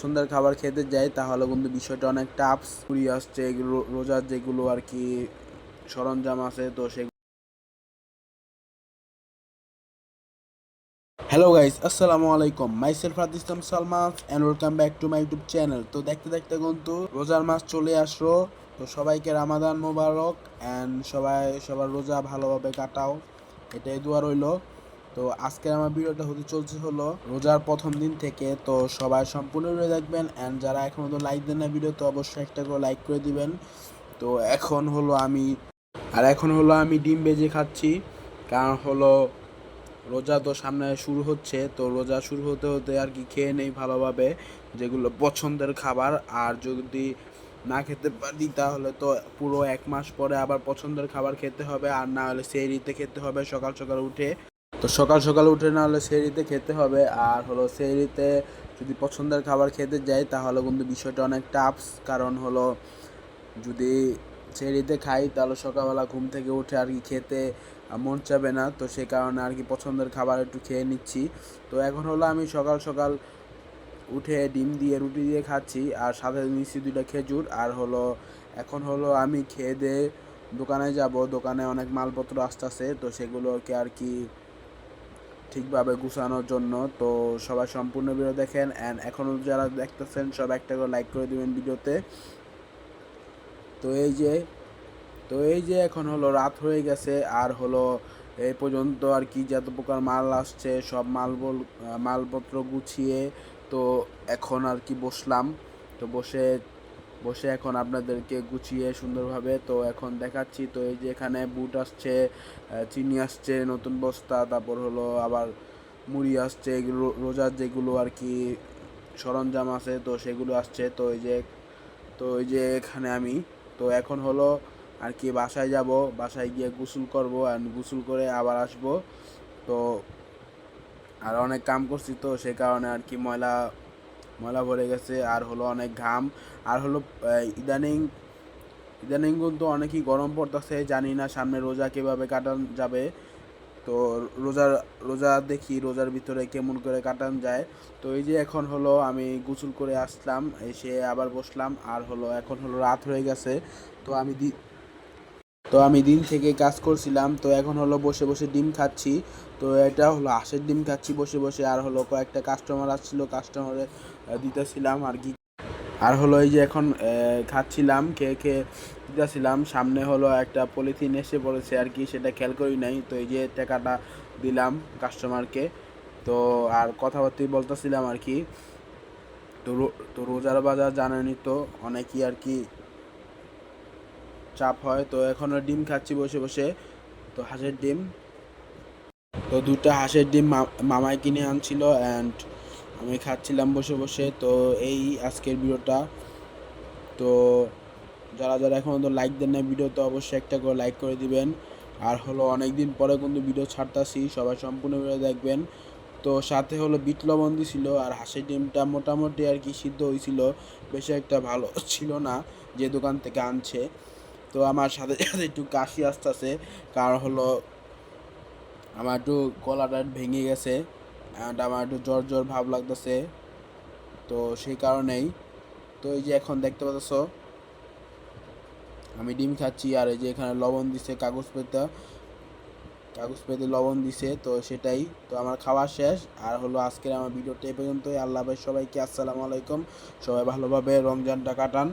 সন্ধ্যার খাবার খেতে যাই, তাহলে কিন্তু বিষয়টা অনেক টাফস পুরি আসছে। রোজার যেগুলো আর কি সরঞ্জাম আছে, তো সেগুলো হ্যালো গাইস আসসালামু আলাইকুম। Myself Fahad Islam Salman and welcome back to my YouTube channel তো দেখতে দেখতে কিন্তু রোজার মাস চলে আসলো। তো সবাইকে রামাদান মোবারক এন্ড সবাই, সবার রোজা ভালোভাবে কাটাও। এটাই দোয়া রইল। তো আজকের আমার ভিডিওটা হতে চলছে হলো রোজার প্রথম দিন থেকে। তো সবাই সম্পূর্ণ ভিডিও দেখবেন অ্যান্ড যারা এখনও তো লাইক দেন না ভিডিও তো অবশ্যই একটা করে লাইক করে দিবেন। তো এখন হলো আমি, আর এখন হলো আমি ডিম বেজে খাচ্ছি। কারণ হলো রোজা তো সামনে শুরু হচ্ছে, তো রোজা শুরু হতে হতে আর কি খেয়ে নেই ভালোভাবে যেগুলো পছন্দের খাবার। আর যদি না খেতে পারি তাহলে তো পুরো এক মাস পরে আবার পছন্দের খাবার খেতে হবে, আর না হলে সেহরিতে খেতে হবে সকাল সকাল উঠে। তো সকাল সকাল উঠে না হলে সেহরিতে খেতে হবে। আর হলো সেহরিতে যদি পছন্দের খাবার খেতে যাই, তাহলে কিন্তু বিষয়টা অনেক টাফস কারণ হলো যদি সেহরিতে খাই, তাহলে সকালবেলা ঘুম থেকে উঠে আর কি খেতে মন চাবে না। তো সে কারণে আর কি পছন্দের খাবার একটু খেয়ে নিচ্ছি। তো এখন হলো আমি সকাল সকাল উঠে ডিম দিয়ে, রুটি দিয়ে খাচ্ছি। আর সাথে নিচ্ছি দুইটা খেজুর। আর হলো এখন হলো আমি খেয়ে দিয়ে দোকানে যাব। দোকানে অনেক মালপত্র আসতেছে। তো সেগুলোকে আর কি ঠিকভাবে গুছানোর জন্য। তো সবাই সম্পূর্ণ ভিডিও দেখেন অ্যান্ড এখনও যারা দেখতেছেন সব একটা করে লাইক করে দিবেন ভিডিওতে তো এই যে, তো এই যে এখন হলো রাত হয়ে গেছে, আর হলো এই পর্যন্ত আর কি যত প্রকার মাল আসছে, সব মাল মালপত্র গুছিয়ে তো এখন আর কি বসলাম। তো বসে বসে এখন আপনাদেরকে গুছিয়ে সুন্দরভাবে, তো এখন দেখাচ্ছি, তো এই যে এখানে বুট আসছে চিনি আসছে, নতুন বস্তা, তারপর হলো আবার মুড়ি আসছে, এগুলো, রোজার যেগুলো আর কি সরঞ্জাম আছে, তো সেগুলো আসছে, তো এই যে, তো এই যে এখানে আমি, তো এখন হলো আর কি বাসায় যাব, বাসায় গিয়ে গোসল করব আর গোসল করে আবার আসব, তো আর অনেক কাম করছি, তো সে কারণে আর কি ময়লা ময়লা ভরে গেছে, আর হলো অনেক ঘাম, আর হলো ইদানিং ইদানিং কিন্তু অনেকই গরম পড়তেছে, জানি না সামনে রোজা কীভাবে কাটান যাবে। তো রোজার রোজা দেখি রোজার ভিতরে কেমন করে কাটান যায়। তো এই যে এখন হলো আমি গোসল করে আসলাম, এসে আবার বসলাম, আর হলো এখন হলো রাত হয়ে গেছে, তো আমি দি, তো আমি দিন থেকে কাজ করছিলাম, তো এখন হলো বসে বসে ডিম খাচ্ছি। তো এটা হলো হাঁসের ডিম খাচ্ছি বসে বসে, আর হলো কয়েকটা কাস্টমার আসছিল কাস্টমারে দিতেছিলাম আর কি। আর হলো এই যে এখন খাচ্ছিলাম, খেয়ে খেয়ে দিতেছিলাম। সামনে হলো একটা পলিথিন এসে পড়েছে আর কি, সেটা খেয়াল করি নাই। তো এই যে টাকাটা দিলাম কাস্টমারকে তো আর কথাবার্তাই বলতেছিলাম আর কি। তো তো রোজার বাজার জানেনই তো, অনেকই আর কি চাপ হয়। তো এখন ডিম খাচ্ছি বসে বসে। তো হাঁসের ডিম। তো দুটো হাঁসের ডিম মা- মামাই কিনে আনছিল অ্যান্ড আমি খাচ্ছিলাম বসে বসে, তো এই আজকের ভিডিওটা। তো যারা যারা এখন তো লাইক দেন না ভিডিও তো অবশ্যই একটা করে লাইক করে দিবেন। আর হলো অনেক দিন পরে কিন্তু ভিডিও ছাড়তাছি, সবাই সম্পূর্ণ ভিডিও দেখবেন। তো সাথে হলো বিট ছিল, আর হাঁসের ডিমটা মোটামুটি আর কি সিদ্ধ হয়েছিল বেশি একটা ভালো ছিল না, যে দোকান থেকে আনছে। তো আমার সাথে সাথে একটু কাশি আসতেছে, কারণ হলো আমার একটু গলাটা ভেঙে গেছে। অ্যান্ড আমার একটু জ্বর জ্বর ভাব লাগতেছে। তো সেই কারণেই, তো এই যে এখন দেখতে পাচ্ছ, আমি ডিম খাচ্ছি আর এই যে এখানে লবণ দিছে কাগজ পেতে কাগজ পেতে লবণ দিছে, তো সেটাই, তো আমার খাওয়া শেষ। আর হলো আজকের আমার ভিডিওটা এই পর্যন্তই। আল্লাহ হাফেজ সবাইকে আসসালামু আলাইকুম। সবাই ভালোভাবে রমজানটা কাটান।